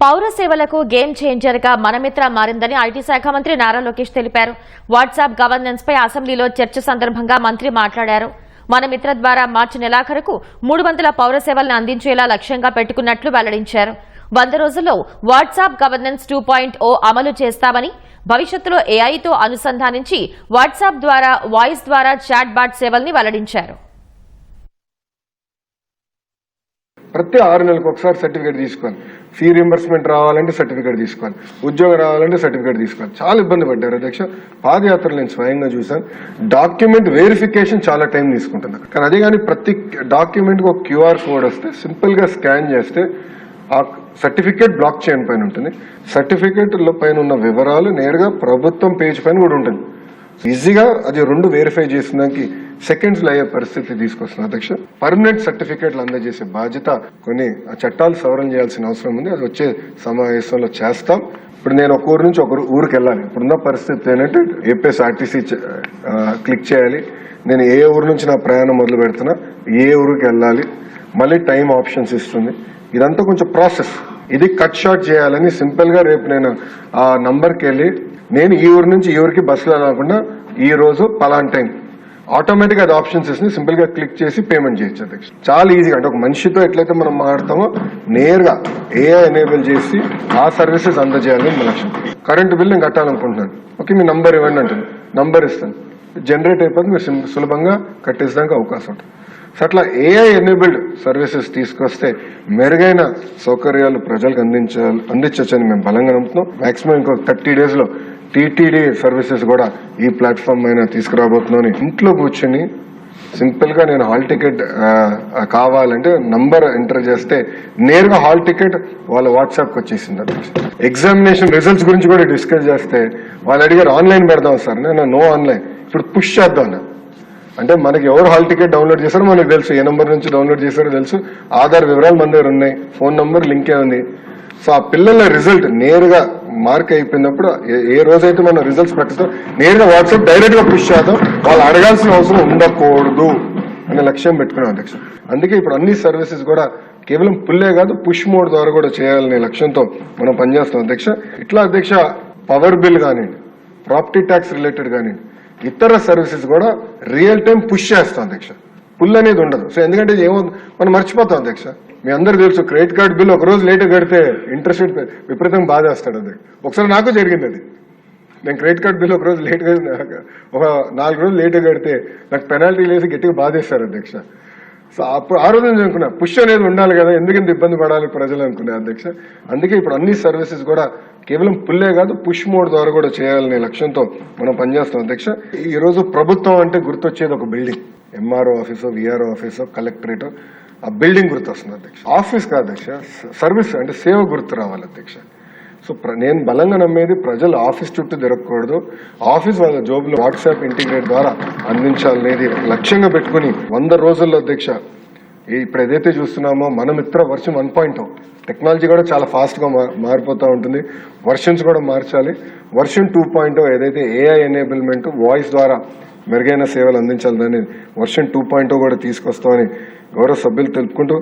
పౌర సేవలకు గేమ్ చేంజర్గా మనమిత్ర మారిందని ఐటీ శాఖ మంత్రి నారా లోకేష్ తెలిపారు. వాట్సాప్ గవర్నెన్స్ పై అసెంబ్లీలో చర్చ సందర్భంగా మంత్రి మాట్లాడారు. మనమిత్ర ద్వారా మార్చి నెలాఖరుకు మూడు వందల పౌర సేవలను అందించేలా లక్ష్యంగా పెట్టుకున్నట్లు వెల్లడించారు. వంద రోజుల్లో WhatsApp governance two point O అమలు చేస్తామని భవిష్యత్తులో ఏఐతో అనుసంధానించి వాట్సాప్ ద్వారా వాయిస్ ద్వారా చాట్ బాట్ సేవల్ని వెల్లడించారు. ప్రతి ఆరు నెలలకు ఒకసారి సర్టిఫికేట్ తీసుకోవాలి ఫీ రింబర్స్మెంట్ రావాలంటే సర్టిఫికేట్ తీసుకోవాలి. ఉద్యోగం రావాలంటే సర్టిఫికేట్ తీసుకోవాలి. చాలా ఇబ్బంది పడ్డారు అధ్యక్ష. పాదయాత్రలు నేను స్వయంగా చూశాను. డాక్యుమెంట్ వెరిఫికేషన్ చాలా టైం తీసుకుంటుంది. కానీ అదే కానీ ప్రతి డాక్యుమెంట్కి ఒక క్యూఆర్ కోడ్ వస్తే సింపుల్గా స్కాన్ చేస్తే ఆ సర్టిఫికేట్ బ్లాక్ చైన్ పైన ఉంటుంది. సర్టిఫికేట్ పైన ఉన్న వివరాలు నేరుగా ప్రభుత్వం పేజ్ పైన కూడా ఉంటుంది. ఈజీగా అది రెండు వెరిఫై చేసినానికి సెకండ్స్లో అయ్యే పరిస్థితి తీసుకొస్తుంది అధ్యక్ష పర్మనెంట్ సర్టిఫికేట్లు అందజేసే బాధ్యత కొన్ని ఆ చట్టాలు సవరణ చేయాల్సిన అవసరం ఉంది. అది వచ్చే సమావేశంలో చేస్తాం. ఇప్పుడు నేను ఒక ఊరు నుంచి ఒక ఊరికి వెళ్ళాలి. ఇప్పుడున్న పరిస్థితి ఏంటంటే ఏపీఎస్ ఆర్టీసీ క్లిక్ చేయాలి. నేను ఏ ఊరు నుంచి నా ప్రయాణం మొదలు పెడుతున్నా ఏ ఊరికి వెళ్ళాలి మళ్ళీ టైం ఆప్షన్స్ ఇస్తుంది. ఇదంతా కొంచెం ప్రాసెస్. ఇది కట్ షార్ట్ చేయాలని సింపుల్గా రేపు నేను ఆ నంబర్కి వెళ్ళి నేను ఈ ఊరు నుంచి ఈ ఊరికి బస్సులో రాకుండా ఈ రోజు పలాన్ టైం ఆటోమేటిక్ అది ఆప్షన్స్ ఇస్తుంది. సింపుల్గా క్లిక్ చేసి పేమెంట్ చేయొచ్చు అధ్యక్ష. చాలా ఈజీగా అంటే ఒక మనిషితో ఎట్లయితే మనం మాట్లాడతామో నేరుగా ఏఐ ఎనేబుల్ చేసి ఆ సర్వీసెస్ అందజేయాలని మన లక్ష్యం. కరెంటు బిల్ నేను కట్టాలనుకుంటున్నాను. ఓకే మీ నంబర్ ఇవ్వండి అంటుంది. నంబర్ ఇస్తాను. జనరేట్ అయిపోతే మీరు సులభంగా కట్టేసడానికి అవకాశం ఉంటుంది. సో అట్లా ఏఐ ఎనేబుల్డ్ సర్వీసెస్ తీసుకొస్తే మెరుగైన సౌకర్యాలు ప్రజలకు అందించాలి అందించవచ్చని మేము బలంగా నమ్ముతున్నాం. మాక్సిమం ఇంకో థర్టీ డేస్లో టీటీడీ సర్వీసెస్ కూడా ఈ ప్లాట్ఫామ్ అయినా తీసుకురాబోతున్నాను. ఇంట్లో కూర్చుని సింపుల్గా నేను హాల్ టికెట్ కావాలంటే నంబర్ ఎంటర్ చేస్తే నేరుగా హాల్ టికెట్ వాళ్ళ వాట్సాప్కి వచ్చేసింది ఎగ్జామినేషన్ రిజల్ట్స్ గురించి కూడా డిస్కస్ చేస్తే వాళ్ళు అడిగారు ఆన్లైన్ పెడదాం సార్. నేను నో ఆన్లైన్ ఇప్పుడు పుష్ చేద్దాం అంటే మనకి ఎవరు హాల్ టికెట్ డౌన్లోడ్ చేశారో మనకు తెలుసు ఏ నంబర్ నుంచి డౌన్లోడ్ చేశారో తెలుసు. ఆధార్ వివరాలు మన దగ్గర ఉన్నాయి ఫోన్ నంబర్ లింకే ఉంది. సో ఆ పిల్లల రిజల్ట్ నేరుగా మార్క్ అయిపోయినప్పుడు ఏ- ఏ రోజైతే మనం రిజల్ట్స్ ప్రకటిస్తాం నేరుగా వాట్సాప్ డైరెక్ట్గా పుష్ చేద్దాం. వాళ్ళు అడగాల్సిన అవసరం ఉండకూడదు అనే లక్ష్యం పెట్టుకున్నాం అధ్యక్ష అందుకే ఇప్పుడు అన్ని సర్వీసెస్ కూడా కేవలం పుల్లే కాదు పుష్ మోడ్ ద్వారా కూడా చేయాలనే లక్ష్యంతో మనం పనిచేస్తాం అధ్యక్ష. ఇట్లా అధ్యక్ష పవర్ బిల్ కానివ్వండి ప్రాపర్టీ ట్యాక్స్ రిలేటెడ్ కానీ ఇతర సర్వీసెస్ కూడా రియల్ టైం పుష్ చేస్తాం అధ్యక్ష. పుల్ అనేది ఉండదు. సో ఎందుకంటే ఏమో మనం మర్చిపోతాం అధ్యక్ష. మీ అందరు తెలుసు క్రెడిట్ కార్డ్ బిల్ ఒక రోజు లేట్ కడితే ఇంట్రెస్ట్ విపరీతంగా విపరీతంగా బాధేస్తాడు అది ఒకసారి నాకు జరిగింది అది. నేను క్రెడిట్ కార్డ్ బిల్ ఒక రోజు లేట్ ఒక నాలుగు రోజులు లేట్ కడితే నాకు పెనాల్టీ లేసి గట్టిగా బాధేస్తారు అధ్యక్ష. సో అప్పుడు ఆ రోజు నేను అనుకున్నా పుష్ అనేది ఉండాలి కదా ఎందుకు ఇంత ఇబ్బంది పడాలి ప్రజలు అనుకునే అధ్యక్ష. అందుకే ఇప్పుడు అన్ని సర్వీసెస్ కూడా కేవలం పుల్లే కాదు పుష్ మోడ్ ద్వారా కూడా చేయాలనే లక్ష్యంతో మనం పనిచేస్తాం అధ్యక్ష. ఈ రోజు ప్రభుత్వం అంటే గుర్తొచ్చేది ఒక బిల్డింగ్ ఎంఆర్ఓ ఆఫీసో విఆర్ఓ ఆఫీసో కలెక్టరేట్ ఆ బిల్డింగ్ గుర్తు వస్తుంది అధ్యక్ష. ఆఫీస్ కాదు అధ్యక్ష? సర్వీస్ అంటే సేవ గుర్తు రావాలి అధ్యక్ష. సో నేను బలంగా నమ్మేది ప్రజలు ఆఫీస్ చుట్టూ తిరగకూడదు. ఆఫీస్ వాళ్ళ జోబులు వాట్సాప్ ఇంటిగ్రేట్ ద్వారా అందించాలనేది లక్ష్యంగా పెట్టుకుని వంద రోజుల్లో అధ్యక్ష ఇప్పుడు ఏదైతే చూస్తున్నామో మన మిత్ర వర్షం వన్ పాయింట్ టెక్నాలజీ కూడా చాలా ఫాస్ట్గా మా- మారిపోతూ ఉంటుంది. వర్షన్స్ కూడా మార్చాలి. వర్షన్ టూ పాయింట్ ఏదైతే ఏఐ ఎనేబుల్మెంట్ వాయిస్ ద్వారా మెరుగైన సేవలు అందించాలని వర్షన్ టూ పాయింట్ కూడా తీసుకొస్తామని గౌరవ సభ్యులు తెలుపుకుంటూ